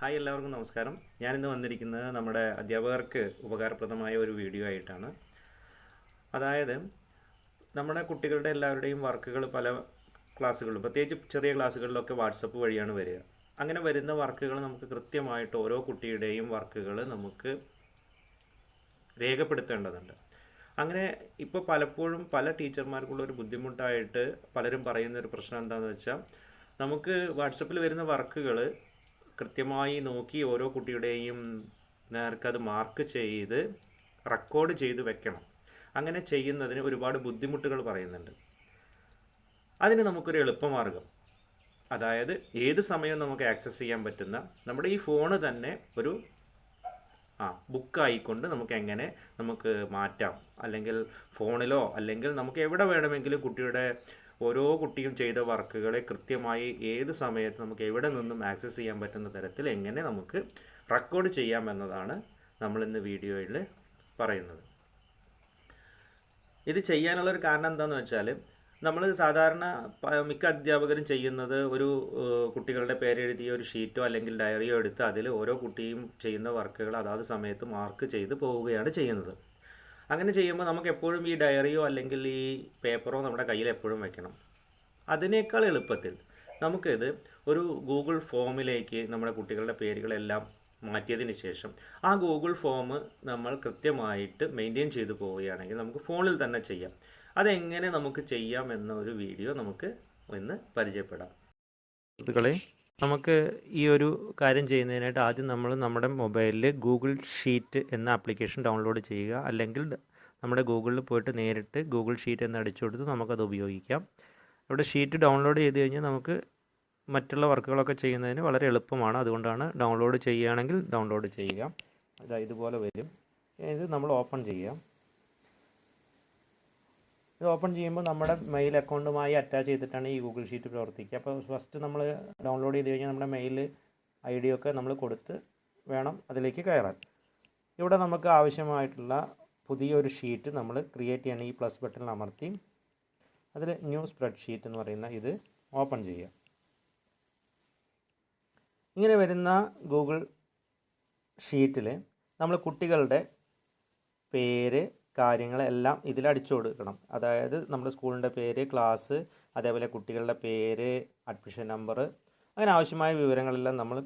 Hi എല്ലാവർക്കും നമസ്കാരം. ഞാനിന്ന് വന്നിരിക്കുന്നത് നമ്മുടെ അധ്യാപകർക്ക് ഉപകാരപ്രദമായ ഒരു വീഡിയോ ആയിട്ടാണ്. അതായത് നമ്മുടെ കുട്ടികളുടെ എല്ലാവരുടെയും വർക്കുകൾ പല ക്ലാസ്സുകളിലും പ്രത്യേകിച്ച് ചെറിയ ക്ലാസ്സുകളിലൊക്കെ വാട്സപ്പ് വഴിയാണ് വരിക. അങ്ങനെ വരുന്ന വർക്കുകൾ നമുക്ക് കൃത്യമായിട്ട് ഓരോ കുട്ടിയുടെയും വർക്കുകൾ നമുക്ക് രേഖപ്പെടുത്തേണ്ടതുണ്ട്. അങ്ങനെ ഇപ്പോൾ പലപ്പോഴും പല ടീച്ചർമാർക്കുള്ള ഒരു ബുദ്ധിമുട്ടായിട്ട് പലരും പറയുന്ന ഒരു പ്രശ്നം എന്താണെന്ന് വെച്ചാൽ നമുക്ക് വാട്സപ്പിൽ വരുന്ന വർക്കുകൾ കൃത്യമായി നോക്കി ഓരോ കുട്ടിയുടെയും നേർക്ക് അത് മാർക്ക് ചെയ്ത് റെക്കോർഡ് ചെയ്ത് വെക്കണം. അങ്ങനെ ചെയ്യുന്നതിന് ഒരുപാട് ബുദ്ധിമുട്ടുകൾ പറയുന്നുണ്ട്. അതിന് നമുക്കൊരു എളുപ്പമാർഗം. അതായത് ഏത് സമയവും നമുക്ക് ആക്സസ് ചെയ്യാൻ പറ്റുന്ന നമ്മുടെ ഈ ഫോണ് തന്നെ ഒരു ആ ബുക്കായിക്കൊണ്ട് നമുക്ക് എങ്ങനെ നമുക്ക് മാറ്റാം. അല്ലെങ്കിൽ ഫോണിലോ അല്ലെങ്കിൽ നമുക്ക് എവിടെ വേണമെങ്കിലും കുട്ടിയുടെ ഓരോ കുട്ടിയും ചെയ്ത വർക്കുകളെ കൃത്യമായി ഏത് സമയത്ത് നമുക്ക് എവിടെ നിന്നും ആക്സസ് ചെയ്യാൻ പറ്റുന്ന തരത്തിൽ എങ്ങനെ നമുക്ക് റെക്കോർഡ് ചെയ്യാം എന്നതാണ് നമ്മൾ ഇന്ന് വീഡിയോയിൽ പറയുന്നത്. ഇത് ചെയ്യാനുള്ളൊരു കാരണം എന്താണെന്ന് വെച്ചാൽ നമ്മൾ സാധാരണ മിക്ക അധ്യാപകരും ചെയ്യുന്നത് ഒരു കുട്ടികളുടെ പേരെഴുതിയ ഒരു ഷീറ്റോ അല്ലെങ്കിൽ ഡയറിയോ എടുത്ത് അതിൽ ഓരോ കുട്ടിയും ചെയ്യുന്ന വർക്കുകൾ അതാത് സമയത്ത് മാർക്ക് ചെയ്ത് പോവുകയാണ് ചെയ്യുന്നത്. അങ്ങനെ ചെയ്യുമ്പോൾ നമുക്ക് എപ്പോഴും ഈ ഡയറിയോ അല്ലെങ്കിൽ ഈ പേപ്പറോ നമ്മുടെ കയ്യിൽ എപ്പോഴും വെക്കണം. അതിനേക്കാൾ എളുപ്പത്തിൽ നമുക്കിത് ഒരു ഗൂഗിൾ ഫോമിലേക്ക് നമ്മുടെ കുട്ടികളുടെ പേരുകളെല്ലാം മാറ്റിയതിന് ശേഷം ആ ഗൂഗിൾ ഫോം നമ്മൾ കൃത്യമായിട്ട് മെയിന്റെയിൻ ചെയ്തു പോവുകയാണെങ്കിൽ നമുക്ക് ഫോണിൽ തന്നെ ചെയ്യാം. അതെങ്ങനെ നമുക്ക് ചെയ്യാം എന്ന ഒരു വീഡിയോ നമുക്ക് ഇന്ന് പരിചയപ്പെടാം. സുഹൃത്തുക്കളെ നമുക്ക് ഈ ഒരു കാര്യം ചെയ്യുന്നതിനായിട്ട് ആദ്യം നമ്മൾ നമ്മുടെ മൊബൈലിൽ ഗൂഗിൾ ഷീറ്റ് എന്ന ആപ്ലിക്കേഷൻ ഡൗൺലോഡ് ചെയ്യുക. അല്ലെങ്കിൽ നമ്മുടെ ഗൂഗിളിൽ പോയിട്ട് നേരിട്ട് ഗൂഗിൾ ഷീറ്റ് എന്ന് അടിച്ചു കൊടുത്ത് നമുക്കത് ഉപയോഗിക്കാം. ഇവിടെ ഷീറ്റ് ഡൗൺലോഡ് ചെയ്ത് കഴിഞ്ഞാൽ നമുക്ക് മറ്റുള്ള വർക്കുകളൊക്കെ ചെയ്യുന്നതിന് വളരെ എളുപ്പമാണ്. അതുകൊണ്ടാണ് ഡൗൺലോഡ് ചെയ്യുകയാണെങ്കിൽ ഡൗൺലോഡ് ചെയ്യുക. ഇതാ ഇതുപോലെ വരും. ഇത് നമ്മൾ ഓപ്പൺ ചെയ്യാം. ഇത് ഓപ്പൺ ചെയ്യുമ്പോൾ നമ്മുടെ മെയിൽ അക്കൗണ്ടുമായി അറ്റാച്ച് ചെയ്തിട്ടാണ് ഈ ഗൂഗിൾ ഷീറ്റ് പ്രവർത്തിക്കുക. അപ്പോൾ ഫസ്റ്റ് നമ്മൾ ഡൗൺലോഡ് ചെയ്ത് കഴിഞ്ഞാൽ നമ്മുടെ മെയിൽ ഐ ഡി ഒക്കെ നമ്മൾ കൊടുത്ത് വേണം അതിലേക്ക് കയറാൻ. ഇവിടെ നമുക്ക് ആവശ്യമായിട്ടുള്ള പുതിയൊരു ഷീറ്റ് നമ്മൾ ക്രിയേറ്റ് ചെയ്യണം. ഈ പ്ലസ് ബട്ടണിൽ അമർത്തി അതിൽ ന്യൂ സ്പ്രെഡ് ഷീറ്റ് എന്ന് പറയുന്ന ഇത് ഓപ്പൺ ചെയ്യുക. ഇങ്ങനെ വരുന്ന ഗൂഗിൾ ഷീറ്റിൽ നമ്മൾ കുട്ടികളുടെ പേര് കാര്യങ്ങളെല്ലാം ഇതിൽ അടിച്ചു കൊടുക്കണം. അതായത് നമ്മുടെ സ്കൂളിന്റെ പേര് ക്ലാസ് അതേപോലെ കുട്ടികളുടെ പേര് അഡ്മിഷൻ നമ്പർ അങ്ങനെ ആവശ്യമായ വിവരങ്ങളെല്ലാം നമ്മൾ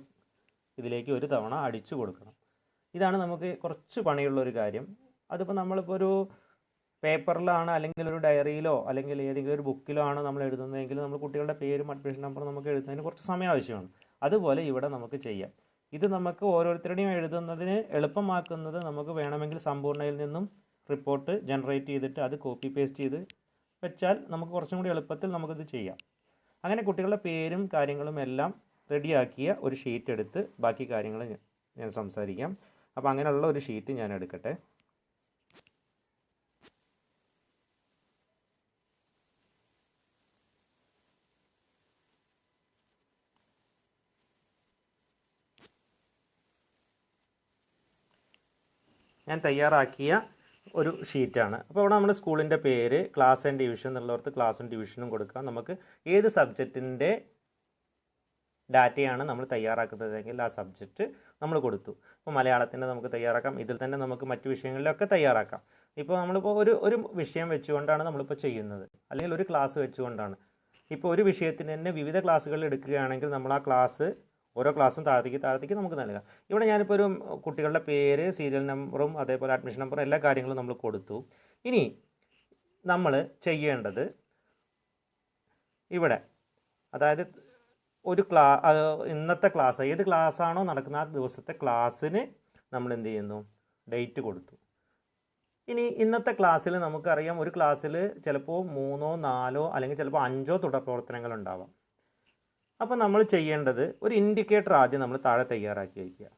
ഇതിലേക്ക് ഒരു തവണ അടിച്ചു കൊടുക്കണം. ഇതാണ് നമുക്ക് കുറച്ച് പണിയുള്ള ഒരു കാര്യം. അതിപ്പോൾ നമ്മളിപ്പോൾ ഒരു പേപ്പറിലാണ് അല്ലെങ്കിൽ ഒരു ഡയറിയിലോ അല്ലെങ്കിൽ ഏതെങ്കിലും ഒരു ബുക്കിലോ ആണ് നമ്മൾ എഴുതുന്നതെങ്കിൽ നമ്മൾ കുട്ടികളുടെ പേരും അഡ്മിഷൻ നമ്പറും നമുക്ക് എഴുതുന്നതിന് കുറച്ച് സമയം ആവശ്യമാണ്. അതുപോലെ ഇവിടെ നമുക്ക് ചെയ്യാം. ഇത് നമുക്ക് ഓരോരുത്തരുടെയും എഴുതുന്നതിന് എളുപ്പമാക്കുന്നത് നമുക്ക് വേണമെങ്കിൽ സമ്പൂർണയിൽ നിന്നും റിപ്പോർട്ട് ജനറേറ്റ് ചെയ്തിട്ട് അത് കോപ്പി പേസ്റ്റ് ചെയ്ത് വെച്ചാൽ നമുക്ക് കുറച്ചും കൂടി എളുപ്പത്തിൽ നമുക്കിത് ചെയ്യാം. അങ്ങനെ കുട്ടികളുടെ പേരും കാര്യങ്ങളും എല്ലാം റെഡിയാക്കിയ ഒരു ഷീറ്റ് എടുത്ത് ബാക്കി കാര്യങ്ങൾ ഞാൻ- സംസാരിക്കാം. അപ്പോൾ അങ്ങനെയുള്ള ഒരു ഷീറ്റ് ഞാൻ എടുക്കട്ടെ. ഞാൻ തയ്യാറാക്കിയ ഒരു ഷീറ്റാണ്. അപ്പോൾ അവിടെ നമ്മുടെ സ്കൂളിന്റെ പേര് ക്ലാസ് ആൻഡ് ഡിവിഷൻ എന്നുള്ളവർക്ക് ക്ലാസ്സും ഡിവിഷനും കൊടുക്കാം. നമുക്ക് ഏത് സബ്ജക്റ്റിന്റെ ഡാറ്റയാണ് നമ്മൾ തയ്യാറാക്കുന്നതെങ്കിൽ ആ സബ്ജക്റ്റ് നമ്മൾ കൊടുത്തു. അപ്പോൾ മലയാളത്തിന്റെ നമുക്ക് തയ്യാറാക്കാം ഇതിൽ തന്നെ നമുക്ക് മറ്റ് വിഷയങ്ങളിലൊക്കെ തയ്യാറാക്കാം. ഇപ്പോൾ നമ്മളിപ്പോൾ ഒരു ഒരു വിഷയം വെച്ചുകൊണ്ടാണ് നമ്മളിപ്പോൾ ചെയ്യുന്നത്. അല്ലെങ്കിൽ ഒരു ക്ലാസ് വെച്ചുകൊണ്ടാണ്. ഇപ്പോൾ ഒരു വിഷയത്തിന് തന്നെ വിവിധ ക്ലാസ്സുകൾ എടുക്കുകയാണെങ്കിൽ നമ്മൾ ആ ക്ലാസ് ഓരോ ക്ലാസ്സും താഴത്തേക്ക് താഴത്തേക്ക് നമുക്ക് നൽകാം. ഇവിടെ ഞാനിപ്പോൾ ഒരു കുട്ടികളുടെ പേര് സീരിയൽ നമ്പറും അതേപോലെ അഡ്മിഷൻ നമ്പറും എല്ലാ കാര്യങ്ങളും നമ്മൾ കൊടുത്തു. ഇനി നമ്മൾ ചെയ്യേണ്ടത് ഇവിടെ അതായത് ഒരു ക്ലാ ഇന്നത്തെ ക്ലാസ് ഏത് ക്ലാസ്സാണോ നടക്കുന്ന ആ ദിവസത്തെ ക്ലാസ്സിന് നമ്മൾ എന്ത് ചെയ്യുന്നു? ഡേറ്റ് കൊടുത്തു. ഇനി ഇന്നത്തെ ക്ലാസ്സിൽ നമുക്കറിയാം ഒരു ക്ലാസ്സിൽ ചിലപ്പോൾ മൂന്നോ നാലോ അല്ലെങ്കിൽ ചിലപ്പോൾ അഞ്ചോ തുടർ പ്രവർത്തനങ്ങൾ ഉണ്ടാവാം. അപ്പോൾ നമ്മൾ ചെയ്യേണ്ടത് ഒരു ഇൻഡിക്കേറ്റർ ആദ്യം നമ്മൾ താഴെ തയ്യാറാക്കി വയ്ക്കുക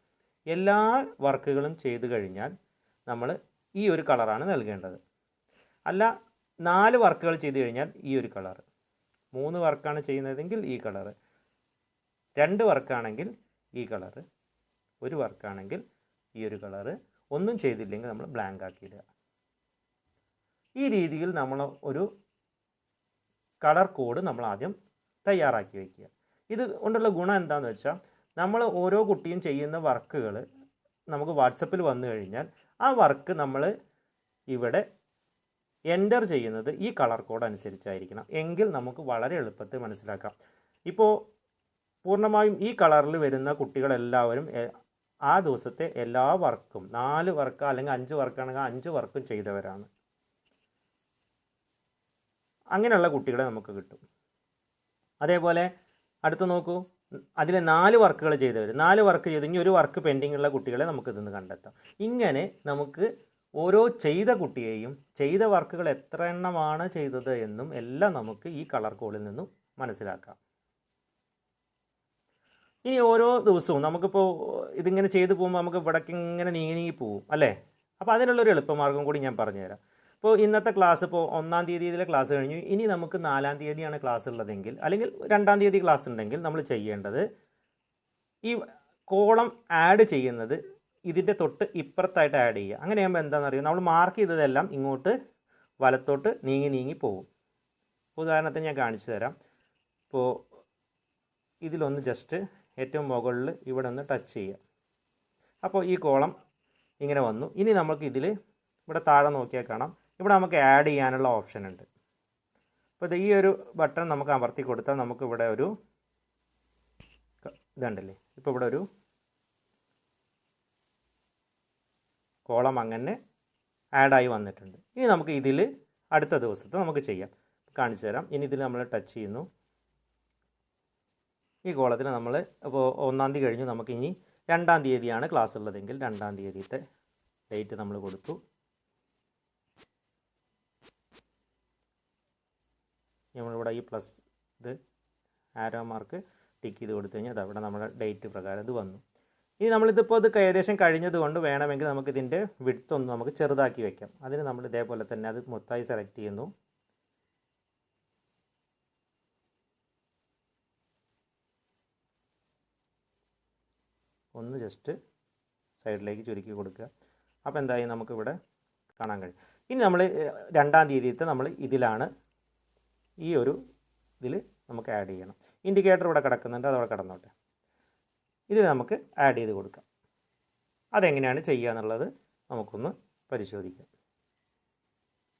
എല്ലാ വർക്കുകളും ചെയ്തു കഴിഞ്ഞാൽ നമ്മൾ ഈ ഒരു കളറാണ് നൽകേണ്ടത്. അല്ല നാല് വർക്കുകൾ ചെയ്തു കഴിഞ്ഞാൽ ഈ ഒരു കളർ മൂന്ന് വർക്കാണ് ചെയ്യുന്നതെങ്കിൽ ഈ കളർ രണ്ട് വർക്കാണെങ്കിൽ ഈ കളർ ഒരു വർക്കാണെങ്കിൽ ഈ ഒരു കളർ ഒന്നും ചെയ്തില്ലെങ്കിൽ നമ്മൾ ബ്ലാങ്ക് ആക്കിയിടുക ഈ രീതിയിൽ നമ്മൾ ഒരു കളർ കോഡ് നമ്മൾ ആദ്യം തയ്യാറാക്കി വയ്ക്കുക ഇത് കൊണ്ടുള്ള ഗുണം എന്താണെന്ന് വെച്ചാൽ നമ്മൾ ഓരോ കുട്ടിയും ചെയ്യുന്ന വർക്കുകൾ നമുക്ക് വാട്സപ്പിൽ വന്നു കഴിഞ്ഞാൽ ആ വർക്ക് നമ്മൾ ഇവിടെ എന്റർ ചെയ്യുന്നത് ഈ കളർ കോഡ് അനുസരിച്ചായിരിക്കണം. എങ്കിൽ നമുക്ക് വളരെ എളുപ്പത്തിൽ മനസ്സിലാക്കാം. ഇപ്പോൾ പൂർണമായും ഈ കളറിൽ വരുന്ന കുട്ടികളെല്ലാവരും ആ ദിവസത്തെ എല്ലാ വർക്കും നാല് വർക്ക് അല്ലെങ്കിൽ അഞ്ച് വർക്കാണെങ്കിൽ അഞ്ച് വർക്കും ചെയ്തവരാണ്. അങ്ങനെയുള്ള കുട്ടികളെ നമുക്ക് കിട്ടും. അതേപോലെ അടുത്ത് നോക്കൂ. അതിൽ നാല് വർക്കുകൾ ചെയ്തവർ നാല് വർക്ക് ചെയ്ത് ഇനി ഒരു വർക്ക് പെൻഡിങ് ഉള്ള കുട്ടികളെ നമുക്ക് ഇതിന്ന് കണ്ടെത്താം. ഇങ്ങനെ നമുക്ക് ഓരോ ചെയ്ത കുട്ടിയെയും ചെയ്ത വർക്കുകൾ എത്ര എണ്ണമാണ് ചെയ്തത് എന്നും എല്ലാം നമുക്ക് ഈ കളർ കോഡിൽ നിന്നും മനസ്സിലാക്കാം. ഇനി ഓരോ ദിവസവും നമുക്കിപ്പോൾ ഇതിങ്ങനെ ചെയ്തു പോകുമ്പോൾ നമുക്ക് ഇവിടേക്ക് ഇങ്ങനെ നീങ്ങി നീങ്ങി പോവും അല്ലേ? അപ്പോൾ അതിനുള്ളൊരു എളുപ്പമാർഗം കൂടി ഞാൻ പറഞ്ഞുതരാം. ഇപ്പോൾ ഇന്നത്തെ ക്ലാസ് ഇപ്പോൾ ഒന്നാം തീയതിയിലെ ക്ലാസ് കഴിഞ്ഞു. ഇനി നമുക്ക് നാലാം തീയതിയാണ് ക്ലാസ് ഉള്ളതെങ്കിൽ അല്ലെങ്കിൽ രണ്ടാം തീയതി ക്ലാസ് ഉണ്ടെങ്കിൽ നമ്മൾ ചെയ്യേണ്ടത് ഈ കോളം ആഡ് ചെയ്യുന്നത് ഇതിന്റെ തൊട്ട് ഇപ്പുറത്തായിട്ട് ആഡ് ചെയ്യുക. അങ്ങനെ ആകുമ്പോൾ അറിയുക നമ്മൾ മാർക്ക് ചെയ്തതെല്ലാം ഇങ്ങോട്ട് വലത്തോട്ട് നീങ്ങി നീങ്ങി പോകും. ഉദാഹരണത്തിന് ഞാൻ കാണിച്ചു തരാം. ഇപ്പോൾ ഇതിലൊന്ന് ജസ്റ്റ് ഏറ്റവും മുകളിൽ ഇവിടെ ഒന്ന് ടച്ച് ചെയ്യുക. അപ്പോൾ ഈ കോളം ഇങ്ങനെ വന്നു. ഇനി നമുക്ക് ഇതിൽ ഇവിടെ താഴെ നോക്കിയാൽ കാണാം. ഇവിടെ നമുക്ക് ആഡ് ചെയ്യാനുള്ള ഓപ്ഷൻ ഉണ്ട്. അപ്പോൾ ഈ ഒരു ബട്ടൺ നമുക്ക് അമർത്തി കൊടുത്താൽ നമുക്ക് ഇവിടെ ഒരു ഇതുണ്ടല്ലേ? ഇപ്പോൾ ഇവിടെ ഒരു കോളം അങ്ങനെ ആഡായി വന്നിട്ടുണ്ട്. ഇനി നമുക്ക് ഇതിൽ അടുത്ത ദിവസത്തെ നമുക്ക് ചെയ്യാം. കാണിച്ചു തരാം. ഇനി ഇതിൽ നമ്മൾ ടച്ച് ചെയ്യുന്നു. ഈ കോളത്തിൽ നമ്മൾ ഇപ്പോൾ ഒന്നാം തീയതി കഴിഞ്ഞു. നമുക്ക് ഇനി രണ്ടാം തീയതിയാണ് ക്ലാസ് ഉള്ളതെങ്കിൽ രണ്ടാം തീയതിത്തെ ഡേറ്റ് നമ്മൾ കൊടുത്തു. നമ്മളിവിടെ ഈ പ്ലസ് ഇത് ആരോ മാർക്ക് ടിക്ക് ചെയ്ത് കൊടുത്തു കഴിഞ്ഞാൽ അതവിടെ നമ്മുടെ ഡേറ്റ് പ്രകാരം ഇത് വന്നു. ഇനി നമ്മളിതിപ്പോൾ ഇത് ഏകദേശം കഴിഞ്ഞത് കൊണ്ട് വേണമെങ്കിൽ നമുക്കിതിന്റെ വിടുത്തൊന്ന് നമുക്ക് ചെറുതാക്കി വെക്കാം. അതിന് നമ്മൾ ഇതേപോലെ തന്നെ അത് മൊത്തമായി സെലക്ട് ചെയ്യുന്നു. ഒന്ന് ജസ്റ്റ് സൈഡിലേക്ക് ചുരുക്കി കൊടുക്കുക. അപ്പോൾ എന്തായാലും നമുക്കിവിടെ കാണാൻ കഴിയും. ഇനി നമ്മൾ രണ്ടാം തീയതിയത്തെ നമ്മൾ ഇതിലാണ് ഈ ഒരു ഇതിൽ നമുക്ക് ആഡ് ചെയ്യണം. ഇൻഡിക്കേറ്റർ ഇവിടെ കിടക്കുന്നുണ്ട് അതവിടെ കിടന്നോട്ടെ. ഇതിൽ നമുക്ക് ആഡ് ചെയ്ത് കൊടുക്കാം. അതെങ്ങനെയാണ് ചെയ്യുക എന്നുള്ളത് നമുക്കൊന്ന് പരിശോധിക്കാം.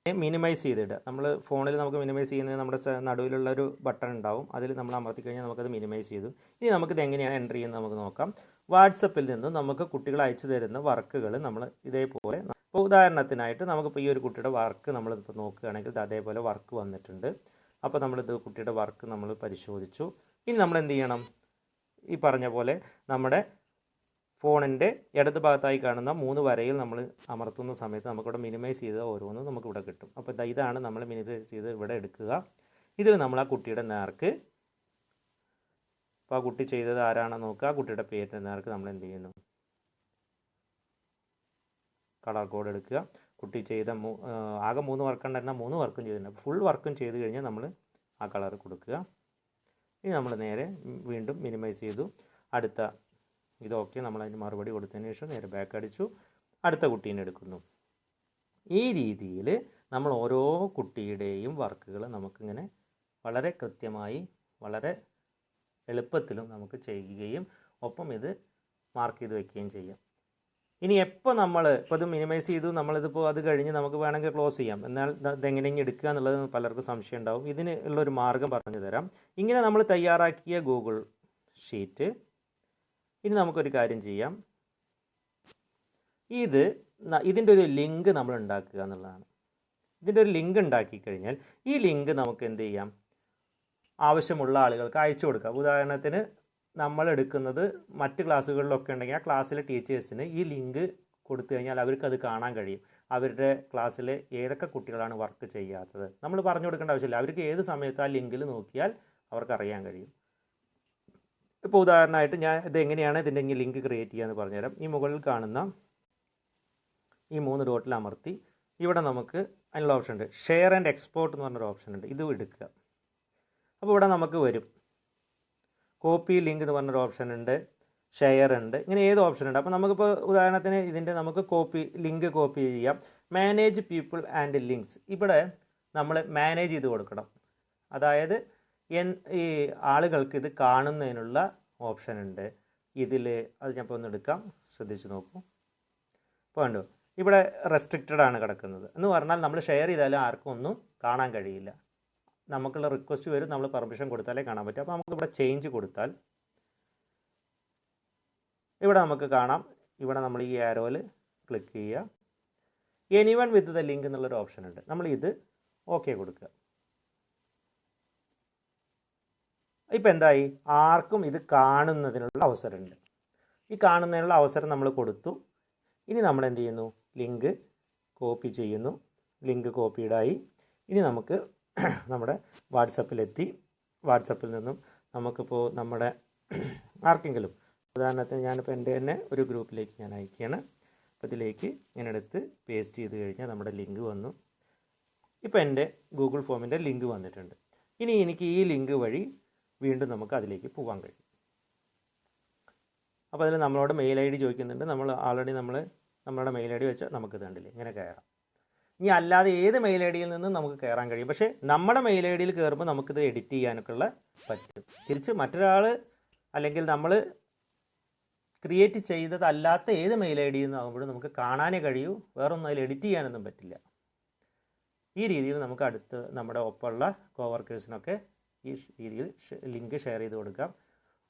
മിനിമൈസ് ചെയ്തിടുക. നമ്മൾ ഫോണിൽ നമുക്ക് മിനിമൈസ് ചെയ്യുന്നത് നമ്മുടെ നടുവിലുള്ള ഒരു ബട്ടൺ ഉണ്ടാവും. അതിൽ നമ്മൾ അമർത്തി കഴിഞ്ഞാൽ നമുക്കത് മിനിമൈസ് ചെയ്തു. ഇനി നമുക്കിത് എങ്ങനെയാണ് എന്റർ ചെയ്യുന്നത് നമുക്ക് നോക്കാം. വാട്സപ്പിൽ നിന്ന് നമുക്ക് കുട്ടികൾ അയച്ചു തരുന്ന വർക്കുകൾ നമ്മൾ ഇതേപോലെ ഇപ്പോൾ ഉദാഹരണത്തിനായിട്ട് നമുക്കിപ്പോൾ ഈ ഒരു കുട്ടിയുടെ വർക്ക് നമ്മളിപ്പോൾ നോക്കുകയാണെങ്കിൽ അതേപോലെ വർക്ക് വന്നിട്ടുണ്ട്. അപ്പോൾ നമ്മളിത് കുട്ടിയുടെ വർക്ക് നമ്മൾ പരിശോധിച്ചു. ഇനി നമ്മൾ എന്ത് ചെയ്യണം? ഈ പറഞ്ഞ പോലെ നമ്മുടെ ഫോണിന്റെ ഇടത് ഭാഗത്തായി കാണുന്ന മൂന്ന് വരയിൽ നമ്മൾ അമർത്തുന്ന സമയത്ത് നമുക്കിവിടെ മിനിമൈസ് ചെയ്ത ഓരോന്നും നമുക്കിവിടെ കിട്ടും. അപ്പോൾ ഇതാണ് നമ്മൾ മിനിമൈസ് ചെയ്ത് ഇവിടെ എടുക്കുക. ഇതിൽ നമ്മൾ ആ കുട്ടിയുടെ നേർക്ക് അപ്പോൾ ആ കുട്ടി ചെയ്തത് ആരാണെന്ന് നോക്കുക. ആ കുട്ടിയുടെ പേരിന്റെ നേർക്ക് നമ്മൾ എന്ത് ചെയ്യുന്നു? കളർ കോഡ് എടുക്കുക. കുട്ടി ചെയ്ത മൂ ആകെ മൂന്ന് വർക്ക് ഉണ്ടായിരുന്ന മൂന്ന് വർക്കും ചെയ്തിട്ടുണ്ട്. ഫുൾ വർക്കും ചെയ്ത് കഴിഞ്ഞാൽ നമ്മൾ ആ കളർ കൊടുക്കുക. ഇനി നമ്മൾ നേരെ വീണ്ടും മിനിമൈസ് ചെയ്തു. അടുത്ത ഇതൊക്കെ നമ്മൾ അതിന് മറുപടി കൊടുത്തതിന് ശേഷം നേരെ ബാക്ക് അടിച്ചു. അടുത്ത കുട്ടീനെ എടുക്കുന്നു. ഈ രീതിയിൽ നമ്മൾ ഓരോ കുട്ടിയുടെയും വർക്കുകൾ നമുക്കിങ്ങനെ വളരെ കൃത്യമായി വളരെ എളുപ്പത്തിലും നമുക്ക് ചെയ്യുകയും ഒപ്പം ഇത് മാർക്ക് ചെയ്ത് വയ്ക്കുകയും ചെയ്യാം. ഇനി എപ്പോൾ നമ്മൾ ഇപ്പോൾ ഇത് മിനിമൈസ് ചെയ്തു നമ്മളിതിപ്പോൾ അത് കഴിഞ്ഞ് നമുക്ക് വേണമെങ്കിൽ ക്ലോസ് ചെയ്യാം. എന്നാൽ ഇത് ഇതെങ്ങനെ ഇനി എടുക്കുക എന്നുള്ളത് പലർക്കും സംശയം ഉണ്ടാവും. ഇതിന് ഉള്ളൊരു മാർഗം പറഞ്ഞു തരാം. ഇങ്ങനെ നമ്മൾ തയ്യാറാക്കിയ ഗൂഗിൾ ഷീറ്റ് ഇനി നമുക്കൊരു കാര്യം ചെയ്യാം. ഇത് ഇതിന്റെ ഒരു ലിങ്ക് നമ്മൾ ഉണ്ടാക്കുക എന്നുള്ളതാണ്. ഇതിന്റെ ഒരു ലിങ്ക് ഉണ്ടാക്കി കഴിഞ്ഞാൽ ഈ ലിങ്ക് നമുക്ക് എന്ത് ചെയ്യാം? ആവശ്യമുള്ള ആളുകൾക്ക് അയച്ചു കൊടുക്കാം. ഉദാഹരണത്തിന് നമ്മൾ എടുക്കുന്നത് മറ്റ് ക്ലാസ്സുകളിലൊക്കെ ഉണ്ടെങ്കിൽ ആ ക്ലാസ്സിലെ ടീച്ചേഴ്സിന് ഈ ലിങ്ക് കൊടുത്തു കഴിഞ്ഞാൽ അവർക്ക് അത് കാണാൻ കഴിയും. അവരുടെ ക്ലാസ്സിൽ ഏതൊക്കെ കുട്ടികളാണ് വർക്ക് ചെയ്യാത്തത്. നമ്മൾ പറഞ്ഞു കൊടുക്കേണ്ട ആവശ്യമില്ല. അവർക്ക് ഏത് സമയത്ത് ആ ലിങ്കിൽ നോക്കിയാൽ അവർക്ക് അറിയാൻ കഴിയും. ഇപ്പോൾ ഉദാഹരണമായിട്ട് ഞാൻ ഇത് എങ്ങനെയാണ് ഇതിന്റെ ഇങ്ങനെ ലിങ്ക് ക്രിയേറ്റ് ചെയ്യുക എന്ന് പറഞ്ഞുതരാം. ഈ മുകളിൽ കാണുന്ന ഈ മൂന്ന് ഡോട്ടിൽ അമർത്തി ഇവിടെ നമുക്ക് അതിനുള്ള ഓപ്ഷൻ ഉണ്ട്. ഷെയർ ആൻഡ് എക്സ്പോർട്ട് എന്ന് പറഞ്ഞൊരു ഓപ്ഷൻ ഉണ്ട്. ഇത് എടുക്കുക. അപ്പോൾ ഇവിടെ നമുക്ക് വരും. കോപ്പി ലിങ്ക് എന്ന് പറഞ്ഞൊരു ഓപ്ഷൻ ഉണ്ട് ഷെയർ ഉണ്ട് ഇങ്ങനെ ഏത് ഓപ്ഷൻ ഉണ്ട്. അപ്പോൾ നമുക്കിപ്പോൾ ഉദാഹരണത്തിന് ഇതിന്റെ നമുക്ക് കോപ്പി ലിങ്ക് കോപ്പി ചെയ്യാം. മാനേജ് പീപ്പിൾ ആൻഡ് ലിങ്ക്സ് ഇവിടെ നമ്മൾ മാനേജ് ചെയ്ത് കൊടുക്കണം. അതായത് എൻ ഈ ആളുകൾക്ക് ഇത് കാണുന്നതിനുള്ള ഓപ്ഷൻ ഉണ്ട്. ഇതിൽ അത് ഞാൻ ഇപ്പോൾ ഒന്ന് എടുക്കാം. ശ്രദ്ധിച്ച് നോക്കൂ. ഇപ്പോൾ കണ്ടു? ഇവിടെ റെസ്ട്രിക്റ്റഡ് ആണ് കിടക്കുന്നത്. എന്ന് പറഞ്ഞാൽ നമ്മൾ ഷെയർ ചെയ്താലും ആർക്കും ഒന്നും കാണാൻ കഴിയില്ല. നമുക്കുള്ള റിക്വസ്റ്റ് വരും നമ്മൾ പെർമിഷൻ കൊടുത്താലേ കാണാൻ പറ്റും. അപ്പോൾ നമുക്കിവിടെ ചേഞ്ച് കൊടുത്താൽ ഇവിടെ നമുക്ക് കാണാം. ഇവിടെ നമ്മൾ ഈ ആരോയിൽ ക്ലിക്ക് ചെയ്യുക. Any one with the link എന്നുള്ളൊരു ഓപ്ഷൻ ഉണ്ട്. നമ്മൾ ഇത് ഓക്കെ കൊടുക്കുക. ഇപ്പം എന്തായി? ആർക്കും ഇത് കാണുന്നതിനുള്ള അവസരമുണ്ട്. ഈ കാണുന്നതിനുള്ള അവസരം നമ്മൾ കൊടുത്തു. ഇനി നമ്മൾ എന്ത് ചെയ്യുന്നു? ലിങ്ക് കോപ്പി ചെയ്യുന്നു. ലിങ്ക് കോപ്പീഡായി ഇനി നമുക്ക് നമ്മുടെ വാട്സപ്പിലെത്തി. വാട്സപ്പിൽ നിന്നും നമുക്കിപ്പോൾ നമ്മുടെ ആർക്കെങ്കിലും ഉദാഹരണത്തിന് ഞാനിപ്പോൾ എന്റെ തന്നെ ഒരു ഗ്രൂപ്പിലേക്ക് ഞാൻ അയക്കുകയാണ്. അപ്പോൾ ഇതിലേക്ക് ഞാൻ എടുത്ത് പേസ്റ്റ് ചെയ്ത് കഴിഞ്ഞാൽ നമ്മുടെ ലിങ്ക് വന്നു. ഇപ്പോൾ എന്റെ ഗൂഗിൾ ഫോമിന്റെ ലിങ്ക് വന്നിട്ടുണ്ട്. ഇനി എനിക്ക് ഈ ലിങ്ക് വഴി വീണ്ടും നമുക്ക് അതിലേക്ക് പോകാൻ കഴിയും. അപ്പോൾ അതിൽ നമ്മളോട് മെയിൽ ഐ ഡി ചോദിക്കുന്നുണ്ട്. നമ്മൾ ആൾറെഡി നമ്മൾ നമ്മുടെ മെയിൽ ഐ ഡി വെച്ചാൽ നമുക്ക് കണ്ടില്ലേ? ഇങ്ങനെ കയറാം. ഇനി അല്ലാതെ ഏത് മെയിൽ ഐ ഡിയിൽ നിന്നും നമുക്ക് കയറാൻ കഴിയും. പക്ഷേ നമ്മുടെ മെയിൽ ഐ ഡിയിൽ കയറുമ്പോൾ നമുക്കിത് എഡിറ്റ് ചെയ്യാനൊക്കെ ഉള്ള പറ്റും. തിരിച്ച് മറ്റൊരാൾ അല്ലെങ്കിൽ നമ്മൾ ക്രിയേറ്റ് ചെയ്തതല്ലാത്ത ഏത് മെയിൽ ഐ ഡിയിൽ നിന്നാകുമ്പോഴും നമുക്ക് കാണാനേ കഴിയൂ. വേറൊന്നും അതിൽ എഡിറ്റ് ചെയ്യാനൊന്നും പറ്റില്ല. ഈ രീതിയിൽ നമുക്ക് അടുത്ത് നമ്മുടെ ഒപ്പമുള്ള കോവർക്കേഴ്സിനൊക്കെ ഈ രീതിയിൽ ലിങ്ക് ഷെയർ ചെയ്ത് കൊടുക്കാം.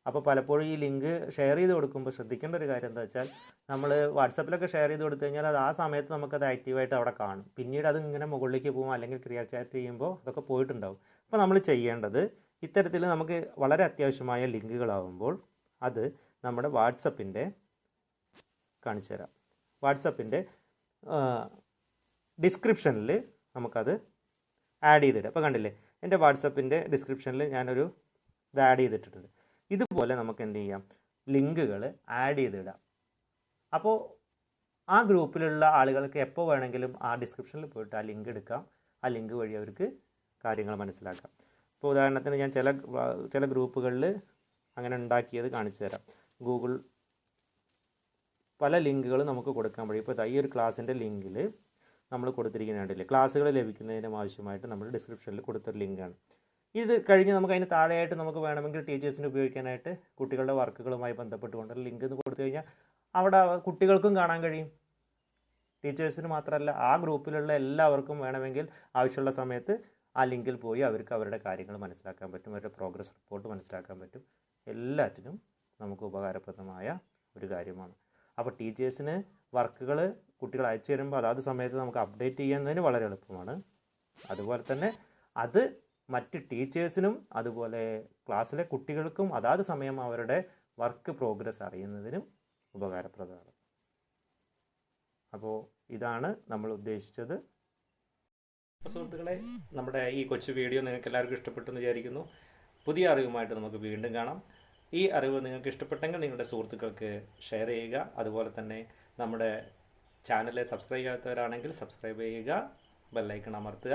അപ്പോൾ പലപ്പോഴും ഈ ലിങ്ക് ഷെയർ ചെയ്ത് കൊടുക്കുമ്പോൾ ശ്രദ്ധിക്കേണ്ട ഒരു കാര്യം എന്താ വെച്ചാൽ നമ്മൾ വാട്സപ്പിലൊക്കെ ഷെയർ ചെയ്ത് കൊടുത്തു കഴിഞ്ഞാൽ അത് ആ സമയത്ത് നമുക്കത് ആക്റ്റീവായിട്ട് അവിടെ കാണും. പിന്നീട് അത് ഇങ്ങനെ മുകളിലേക്ക് പോകും അല്ലെങ്കിൽ ക്രിയ ചാറ്റ് ചെയ്യുമ്പോൾ അതൊക്കെ പോയിട്ടുണ്ടാവും. അപ്പോൾ നമ്മൾ ചെയ്യേണ്ടത് ഇത്തരത്തിൽ നമുക്ക് വളരെ അത്യാവശ്യമായ ലിങ്കുകളാവുമ്പോൾ അത് നമ്മുടെ വാട്സപ്പിന്റെ കാണിച്ചു തരാം. വാട്സപ്പിന്റെ ഡിസ്ക്രിപ്ഷനിൽ നമുക്കത് ആഡ് ചെയ്തിട്ട് അപ്പോൾ കണ്ടില്ലേ? എന്റെ വാട്സപ്പിന്റെ ഡിസ്ക്രിപ്ഷനിൽ ഞാനൊരു ഇത് ആഡ് ചെയ്തിട്ടുണ്ട് ഇതുപോലെ നമുക്ക് എന്ത് ചെയ്യാം? ലിങ്കുകൾ ആഡ് ചെയ്തിടാം. അപ്പോൾ ആ ഗ്രൂപ്പിലുള്ള ആളുകൾക്ക് എപ്പോൾ വേണമെങ്കിലും ആ ഡിസ്ക്രിപ്ഷനിൽ പോയിട്ട് ആ ലിങ്ക് എടുക്കാം. ആ ലിങ്ക് വഴി അവർക്ക് കാര്യങ്ങൾ മനസ്സിലാക്കാം. ഇപ്പോൾ ഉദാഹരണത്തിന് ഞാൻ ചില ചില ഗ്രൂപ്പുകളിൽ അങ്ങനെ ഉണ്ടാക്കിയത് കാണിച്ചു തരാം. ഗൂഗിൾ പല ലിങ്കുകൾ നമുക്ക് കൊടുക്കാൻ വഴി ഇപ്പോൾ ഈ ഒരു ക്ലാസ്സിന്റെ ലിങ്കിൽ നമ്മൾ കൊടുത്തിരിക്കുന്നുണ്ടല്ലേ ക്ലാസ്സുകൾ ലഭിക്കുന്നതിനും ആവശ്യമായിട്ട് നമ്മൾ ഡിസ്ക്രിപ്ഷനിൽ കൊടുത്തൊരു ലിങ്കാണ്. ഇത് കഴിഞ്ഞ് നമുക്ക് അതിന് താഴെയായിട്ട് നമുക്ക് വേണമെങ്കിൽ ടീച്ചേഴ്സിന് ഉപയോഗിക്കാനായിട്ട് കുട്ടികളുടെ വർക്കുകളുമായി ബന്ധപ്പെട്ടുകൊണ്ട് ലിങ്ക് എന്ന് കൊടുത്തു കഴിഞ്ഞാൽ അവിടെ കുട്ടികൾക്കും കാണാൻ കഴിയും. ടീച്ചേഴ്സിന് മാത്രമല്ല ആ ഗ്രൂപ്പിലുള്ള എല്ലാവർക്കും വേണമെങ്കിൽ ആവശ്യമുള്ള സമയത്ത് ആ ലിങ്കിൽ പോയി അവർക്ക് അവരുടെ കാര്യങ്ങൾ മനസ്സിലാക്കാൻ പറ്റും അവരുടെ പ്രോഗ്രസ് റിപ്പോർട്ട് മനസ്സിലാക്കാൻ പറ്റും. എല്ലാറ്റിനും നമുക്ക് ഉപകാരപ്രദമായ ഒരു കാര്യമാണ്. അപ്പോൾ ടീച്ചേഴ്സിന് വർക്കുകൾ കുട്ടികൾ അയച്ചു തരുമ്പോൾ അതാത് സമയത്ത് നമുക്ക് അപ്ഡേറ്റ് ചെയ്യുന്നതിന് വളരെ എളുപ്പമാണ്. അതുപോലെ തന്നെ അത് മറ്റ് ടീച്ചേഴ്സിനും അതുപോലെ ക്ലാസ്സിലെ കുട്ടികൾക്കും അതാത് സമയം അവരുടെ വർക്ക് പ്രോഗ്രസ് അറിയുന്നതിനും ഉപകാരപ്രദമാണ്. അപ്പോൾ ഇതാണ് നമ്മൾ ഉദ്ദേശിച്ചത്. സുഹൃത്തുക്കളെ നമ്മുടെ ഈ കൊച്ചു വീഡിയോ നിങ്ങൾക്ക് എല്ലാവർക്കും ഇഷ്ടപ്പെട്ടെന്ന് വിചാരിക്കുന്നു. പുതിയ അറിവുമായിട്ട് നമുക്ക് വീണ്ടും കാണാം. ഈ അറിവ് നിങ്ങൾക്ക് ഇഷ്ടപ്പെട്ടെങ്കിൽ നിങ്ങളുടെ സുഹൃത്തുക്കൾക്ക് ഷെയർ ചെയ്യുക. അതുപോലെ തന്നെ നമ്മുടെ ചാനൽ സബ്സ്ക്രൈബ് ചെയ്യാത്തവരാണെങ്കിൽ സബ്സ്ക്രൈബ് ചെയ്യുക. ബെല്ലൈക്കൺ അമർത്തുക.